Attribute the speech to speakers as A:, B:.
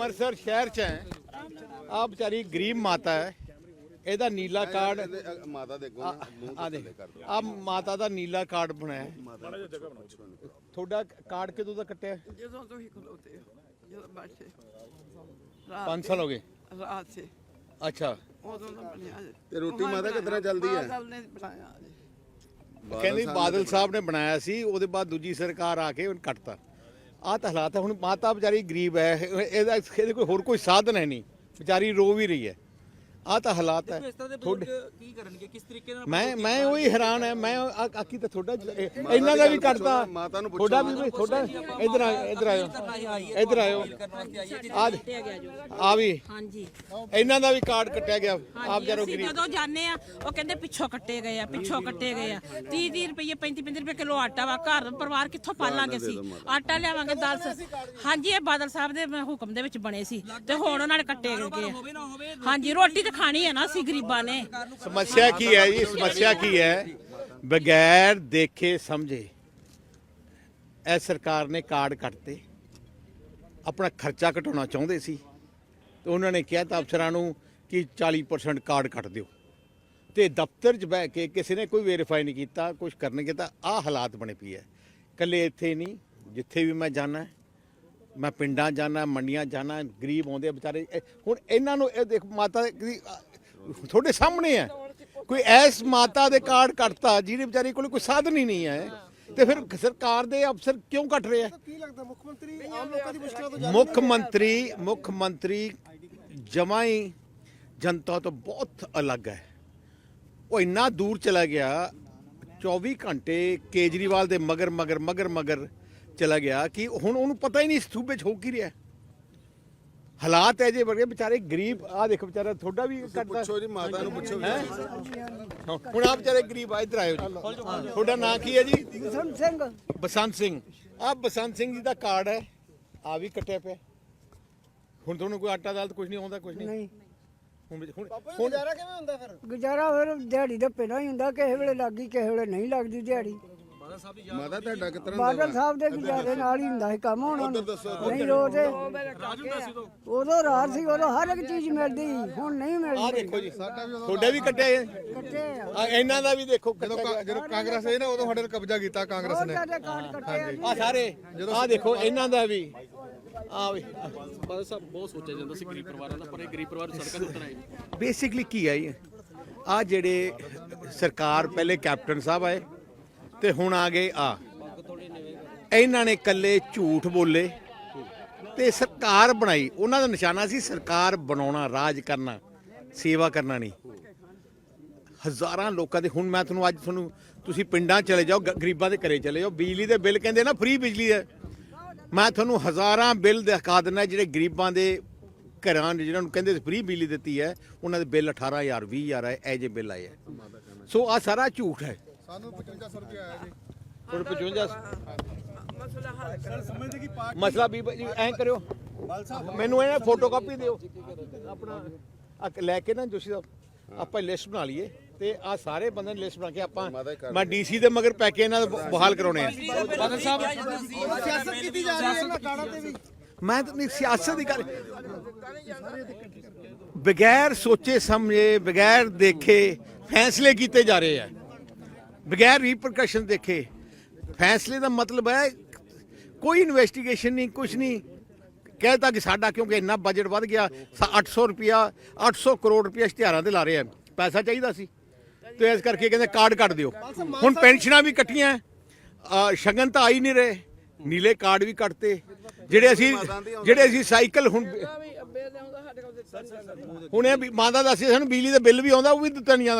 A: ਅੰਮ੍ਰਿਤਸਰ ਸ਼ਹਿਰ ਚ ਹੈ ਆ ਵਿਚਾਰੀ ਗਰੀਬ ਮਾਤਾ ਹੈ ਇਹਦਾ ਨੀਲਾ ਕਾਰਡ
B: ਮਾਤਾ ਦੇ ਅੱਗੋਂ
A: ਆ ਦੇ ਆ ਮਾਤਾ ਦਾ ਨੀਲਾ ਕਾਰਡ ਬਣਾਇਆ ਹੈ। ਤੁਹਾਡਾ ਕਾਰਡ ਕਿਦੋਂ ਦਾ ਕੱਟਿਆ
C: ਜਦੋਂ ਤੁਸੀਂ ਖਲੋਤੇ ਹੋ ਜਦੋਂ ਬੈਠੇ
A: 5 ਸਾਲ ਹੋ ਗਏ
C: ਰਾਤ ਸੇ
A: ਅੱਛਾ
C: ਉਦੋਂ ਦਾ ਬਣਿਆ ਜੀ।
B: ਤੇ ਰੋਟੀ ਮਾਤਾ
C: ਬਣਾਇਆ।
B: ਚੱਲਦੀ ਹੈ?
C: ਬਾਦਲ ਨੇ ਬਣਾਇਆ ਜੀ
A: ਕਹਿੰਦੀ ਬਾਦਲ ਸਾਹਿਬ ਨੇ ਬਣਾਇਆ ਸੀ ਉਹਦੇ ਬਾਅਦ ਦੂਜੀ ਸਰਕਾਰ ਆ ਕੇ ਉਹਨੇ ਕੱਟਤਾ। ਆਹ ਤਾਂ ਹਾਲਾਤ ਹੈ ਹੁਣ ਮਾਤਾ ਵਿਚਾਰੀ ਗਰੀਬ ਹੈ ਇਹਦਾ ਇਹਦੇ ਕੋਈ ਹੋਰ ਕੋਈ ਸਾਧਨ ਹੈ ਨਹੀਂ। ਵਿਚਾਰੀ ਰੋ ਵੀ ਰਹੀ ਹੈ। ਆਹ ਤਾਂ ਹਾਲਾਤ ਹੈ।
D: ਇਸ ਤਰ੍ਹਾਂ ਦੇ
A: ਤੁਹਾਡੇ
D: ਬਜ਼ੁਰਗ ਕੀ ਕਰਨਗੇ? ਕਿਸ ਤਰੀਕੇ ਨਾਲ
A: ਮੈਂ ਮੈਂ ਉਹੀ ਹੈਰਾਨ ਹੈ। ਮੈਂ ਆ- ਆਕੀ ਤਾਂ ਤੁਹਾਡਾ ਇਹ- ਇਹਨਾਂ ਦਾ ਵੀ ਕੱਟਤਾ
B: ਮਾਤਾ ਨੂੰ ਪੁੱਛੋ,
A: ਤੁਹਾਡਾ ਵੀ ਤੁਹਾਡਾ ਇਧਰ ਆ ਇਧਰ ਆਇਓ। ਇਧਰ ਆਇਓ। ਆ ਆ ਵੀ।
E: ਹਾਂਜੀ।
A: ਇਹਨਾਂ ਦਾ ਵੀ ਕਾਰਡ ਕੱਟਿਆ ਗਿਆ। ਆਪ ਜਰੋ ਗਰੀਬ।
E: ਜਦੋਂ ਜਾਂਦੇ ਆ ਉਹ ਕਹਿੰਦੇ ਪਿੱਛੋਂ ਕੱਟੇ ਗਏ ਆ ਪਿੱਛੋਂ ਕੱਟੇ ਗਏ ਆ। 30 30 ਰੁਪਏ 35 35 ਰੁਪਏ ਕਿਲੋ ਆਟਾ ਵਾ। ਘਰ ਪਰਿਵਾਰ ਕਿੱਥੋਂ ਪਾਲਾਂਗੇ ਅਸੀਂ? ਆਟਾ ਲਿਆਵਾਂਗੇ ਦਾਲ ਸ- ਹਾਂਜੀ ਇਹ ਬਾਦਲ ਸਾਹਿਬ ਦੇ ਹੁਕਮ ਦੇ ਵਿੱਚ ਬਣੇ ਸੀ। ਤੇ ਹੁਣ ਉਹਨਾਂ ਨੇ ਕੱਟੇ ਗਏ ਆ। ਹਾਂਜੀ ਰੋਟੀ ਤਾਂ ਖਾਣੀ ਹੈ ਨਾ ਅਸੀਂ ਗਰੀਬਾਂ ਨੇ।
A: ਸਮੱਸਿਆ ਕੀ ਹੈ ਜੀ? ਸਮੱਸਿਆ ਕੀ ਹੈ? ਬਗੈਰ ਦੇਖੇ ਸਮਝੇ, ਇਹ ਸਰਕਾਰ ਨੇ ਕਾਰਡ ਕੱਟਤੇ। ਆਪਣਾ ਖਰਚਾ ਘਟਾਉਣਾ ਚਾਹੁੰਦੇ ਸੀ। ਤੇ ਉਹਨਾਂ ਨੇ ਕਿਹਾ ਤਾਂ ਅਫਸਰਾਂ ਨੂੰ ਕਿ 40% ਕਾਰਡ ਕੱਟ ਦਿਓ। ਤੇ ਦਫ਼ਤਰ 'ਚ ਬਹਿ ਕੇ ਕਿਸੇ ਨੇ ਕੋਈ ਵੈਰੀਫਾਈ ਨਹੀਂ ਕੀਤਾ ਕੁਝ ਕਰਨਗੇ ਤਾਂ ਆਹ ਹਾਲਾਤ ਬਣੇ ਪਈ ਹੈ। ਕੱਲੇ ਇੱਥੇ ਨਹੀਂ, ਜਿੱਥੇ ਵੀ ਮੈਂ ਜਾਣਾ ਮੈਂ ਪਿੰਡਾਂ ਜਾਣਾ ਮੰਡੀਆਂ ਜਾਣਾ ਗਰੀਬ ਆਉਂਦੇ ਵਿਚਾਰੇ। ਇਹ- ਹੁਣ ਇਹਨਾਂ ਨੂੰ ਇਹ ਦੇਖ ਮਾਤਾ ਦੀ ਤੁਹਾਡੇ ਸਾਹਮਣੇ ਹੈ। ਕੋਈ ਐਸ ਮਾਤਾ ਦੇ ਕਾਰਡ ਕੱਟਤਾ ਜਿਹਦੇ ਵਿਚਾਰੀ ਕੋਲ ਕੋਈ ਸਾਧਨ ਹੀ ਨਹੀਂ ਹੈ। ਤੇ ਫਿਰ ਸਰਕਾਰ ਦੇ ਅਫਸਰ ਕਿਉਂ ਕੱਟ ਰਹੇ ਆ?
F: ਕੀ ਲੱਗਦਾ ਮੁੱਖ ਮੰਤਰੀ ਆਮ ਲੋਕਾਂ ਦੀ ਮੁਸ਼ਕਲਾਂ ਤੋਂ
A: ਮੁੱਖ ਮੰਤਰੀ ਮੁੱਖ ਮੰਤਰੀ ਜਮਾਂ ਹੀ ਜਨਤਾ ਤੋਂ ਬਹੁਤ ਅਲੱਗ ਹੈ। ਉਹ ਇੰਨਾ ਦੂਰ ਚਲਾ ਗਿਆ 24 ਘੰਟੇ ਕੇਜਰੀਵਾਲ ਦੇ ਮਗਰ ਮਗਰ ਮਗਰ ਮਗਰ। ਚਲਾ ਗਿਆ ਕਿ ਹੁਣ ਉਹਨੂੰ ਪਤਾ ਹੀ ਨਹੀਂ ਸੂਬੇ 'ਚ ਹੋ ਕੀ ਰਿਹਾ। ਹਾਲਾਤ ਹੈ ਜੇ ਬੜੇ ਵਿਚਾਰੇ ਗਰੀਬ ਆ ਦੇਖੋ ਵਿਚਾਰਾ ਤੁਹਾਡਾ ਵੀ ਕੱਟਦਾ
B: ਪੁੱਛੋ ਜੀ ਮਾਤਾ ਨੂੰ ਪੁੱਛੋ
A: ਹੈਂ? ਹੁਣ ਆ ਵਿਚਾਰੇ ਗਰੀਬ ਆ ਇੱਧਰ ਆਇਓ ਜੀ। ਤੁਹਾਡਾ ਨਾਂ ਕੀ ਹੈ ਜੀ?
F: ਬਸੰਤ ਸਿੰਘ।
A: ਬਸੰਤ ਸਿੰਘ। ਆ ਬਸੰਤ ਸਿੰਘ ਜੀ ਦਾ ਕਾਰਡ ਹੈ ਆ ਵੀ ਕੱਟਿਆ ਪਿਆ। ਹੁਣ ਤੁਹਾਨੂੰ ਕੋਈ ਆਟਾ ਦਾਲ ਤਾਂ ਕੁਝ ਨਹੀਂ ਆਉਂਦਾ ਕੁਝ ਨਹੀਂ? ਹੁਣ ਹੁਣ ਹੁਣ
F: ਗੁਜ਼ਾਰਾ ਕਿਵੇਂ ਹੁੰਦਾ ਫਿਰ? ਗੁਜ਼ਾਰਾ ਫਿਰ ਦਿਹਾੜੀ ਦਾ ਪੈਣਾ ਹੀ ਹੁੰਦਾ ਕਿਸੇ ਵੇਲੇ ਲੱਗੀ ਕਿਸੇ ਵੇਲੇ ਨਹੀਂ ਲੱਗਦੀ ਦਿਹਾੜੀ।
B: ਮਾਤਾ ਤੁਹਾਡਾ ਕਿਸ ਤਰ੍ਹਾਂ
F: ਬਾਦਲ ਸਾਹਿਬ ਦੇ ਗੁਜ਼ਾਰੇ ਨਾਲ ਹੀ ਹੁੰਦਾ ਸੀ ਕੰਮ ਹੁਣ ਹੁਣ। ਨਹੀਂ ਰੋਦੇ ਉਦੋਂ ਰਾਤ ਸੀ ਉਦੋਂ ਹਰ ਇੱਕ ਚੀਜ਼ ਮਿਲਦੀ ਹੁਣ ਨਹੀਂ
A: ਆ
F: ਮਿਲਦੀ
A: ਦੇਖੋ ਜੀ। ਤੁਹਾਡਾ ਵੀ ਕੱਟਿਆ ਹੈ
F: ਕੱਟੇ ਆ।
A: ਆ ਇਹਨਾਂ ਦਾ ਵੀ ਦੇਖੋ
B: ਜਦੋਂ ਕਾਂਗਰਸ ਆਈ ਨਾ ਉਦੋਂ ਸਾਡੇ ਤੇ ਕਬਜ਼ਾ ਕੀਤਾ ਕਾਂਗਰਸ
F: ਕਾਰਡ ਕੱਟੇ ਆ ਜੀ।
A: ਆ ਸਾਰੇ ਆ ਦੇਖੋ ਇਹਨਾਂ ਦਾ ਵੀ। ਆ ਵੀ।
D: ਬਾਦਲ ਸਾਹਿਬ ਬਹੁਤ ਸੋਚਿਆ ਜਾਂਦਾ ਸੀ ਗਰੀਬ ਪਰਿਵਾਰਾਂ ਦਾ ਪਰ ਇਹ ਗਰੀਬ ਪਰਿਵਾਰ ਸੜਕਾਂ ਤੇ ਉਤਰ ਆਏ ਨੇ
A: ਬੇਸਿਕਲੀ ਕੀ ਹੈ ਆ ਜਿਹੜੇ ਸਰਕਾਰ ਪਹਿਲੇ ਕੈਪਟਨ ਸਾਹਿਬ ਆਏ ਤੇ ਹੁਣ ਆ ਗਏ ਆ। ਇਹਨਾਂ ਨੇ ਇਕੱਲੇ ਝੂਠ ਬੋਲੇ ਤੇ ਸਰਕਾਰ ਬਣਾਈ। ਉਹਨਾਂ ਦਾ ਨਿਸ਼ਾਨਾ ਸੀ ਸਰਕਾਰ ਬਣਾਉਣਾ, ਰਾਜ ਕਰਨਾ, ਸੇਵਾ ਕਰਨਾ ਨਹੀਂ। ਹਜ਼ਾਰਾਂ ਲੋਕਾਂ ਦੇ, ਹੁਣ ਮੈਂ ਤੁਹਾਨੂੰ ਅੱਜ ਤੁਹਾਨੂੰ, ਤੁਸੀਂ ਪਿੰਡਾਂ ਚਲੇ ਜਾਓ ਗਰੀਬਾਂ ਦੇ ਘਰੇ ਚਲੇ ਜਾਓ, ਬਿਜਲੀ ਦੇ ਬਿੱਲ ਕਹਿੰਦੇ ਨਾ ਫ੍ਰੀ ਬਿਜਲੀ ਹੈ। ਮੈਂ ਤੁਹਾਨੂੰ ਹਜ਼ਾਰਾਂ ਬਿੱਲ ਦਿਖਾ ਦਿੰਦਾ, ਜਿਹੜੇ ਗਰੀਬਾਂ ਦੇ ਘਰਾਂ ਦੇ ਜਿਹਨਾਂ ਨੂੰ ਕਹਿੰਦੇ ਫ੍ਰੀ ਬਿਜਲੀ ਦਿੱਤੀ ਹੈ, ਉਹਨਾਂ ਦੇ ਬਿੱਲ 18000 20000 ਆਏ ਐ ਜੇ ਬਿੱਲ ਆਏ ਹੈ। ਸੋ ਆ ਸਾਰਾ ਝੂਠ ਹੈ।
B: ਸਾਨੂੰ 5500 ਰੁਪਏ ਆਇਆ ਜੀ।
A: ਹੁਣ 55
C: ਮਸਲਾ ਹੱਲ ਕਰ
A: ਮਸਲਾ ਵੀ ਜੀ ਐਂ ਕਰਿਓ। ਮੈਨੂੰ ਇਹ ਫੋਟੋ ਕਾਪੀ ਦਿਓ। ਆਪਣਾ ਲੈ ਕੇ ਨਾ ਜੋਸ਼ੀ ਸਾਹਿਬ ਆਪਾਂ ਲਿਸਟ ਬਣਾ ਲਈਏ ਤੇ ਆ ਸਾਰੇ ਬੰਦੇ ਨੇ ਲਿਸਟ ਬਣਾ ਕੇ ਆਪਾਂ ਮੈਂ ਡੀਸੀ ਦੇ ਮਗਰ ਪੈ ਕੇ ਇਹਨਾਂ ਦਾ ਬਹਾਲ ਕਰਾਉਣੇ ਆ।
D: ਬਾਦਲ ਸਾਹਿਬ
F: ਸਿਆਸਤ ਕੀਤੀ ਜਾ ਰਹੀ ਹੈ ਇਹਨਾਂ ਕਾਰਡਾਂ ਤੇ ਵੀ।
A: ਮੈਂ ਤਾਂ ਨਹੀਂ ਸਿਆਸਤ ਦੀ ਗੱਲ ਬਗੈਰ ਸੋਚੇ ਸਮਝੇ ਬਗੈਰ ਦੇਖੇ ਫੈਸਲੇ ਕੀਤੇ ਜਾ ਰਹੇ ਆ। ਬਗੈਰ ਰੀਪਰਕਸ਼ਨ ਦੇਖੇ ਫੈਸਲੇ ਦਾ ਮਤਲਬ ਹੈ ਕੋਈ ਇਨਵੈਸਟੀਗੇਸ਼ਨ ਨਹੀਂ ਕੁਝ ਨਹੀਂ। ਕਹਿਤਾ ਕਿ ਸਾਡਾ ਕਿਉਂਕਿ ਇੰਨਾ ਬਜਟ ਵੱਧ ਗਿਆ ਸਾ- 800 ਰੁਪਿਆ 800 ਕਰੋੜ ਰੁਪਿਆ ਇਸ਼ਤਿਹਾਰਾਂ ਤੇ ਲਾ ਰਹੇ ਆ। ਪੈਸਾ ਚਾਹੀਦਾ ਸੀ। ਤੇ ਇਸ ਕਰਕੇ ਕਹਿੰਦੇ ਕਾਰਡ ਕੱਟ ਦਿਓ। ਹੁਣ ਪੈਨਸ਼ਨਾਂ ਵੀ ਕੱਟੀਆਂ ਸ਼ਗਨ ਤਾਂ ਆ ਹੀ ਨਹੀਂ ਰਹੇ ਨੀਲੇ ਕਾਰਡ ਵੀ ਕੱਟਤੇ। ਜਿਹੜੇ ਅਸੀਂ ਜਿਹੜੇ ਅਸੀਂ ਸਾਈਕਲ ਹੁਣ ਹੁਣ ਮਾਂ ਦਾ ਦੱਸਿਆ ਸਾਨੂੰ ਬਿਜਲੀ ਦਾ ਬਿੱਲ ਵੀ ਆਉਂਦਾ ਉਹ ਵੀ ਦਿੱਤਾ ਨਹੀਂ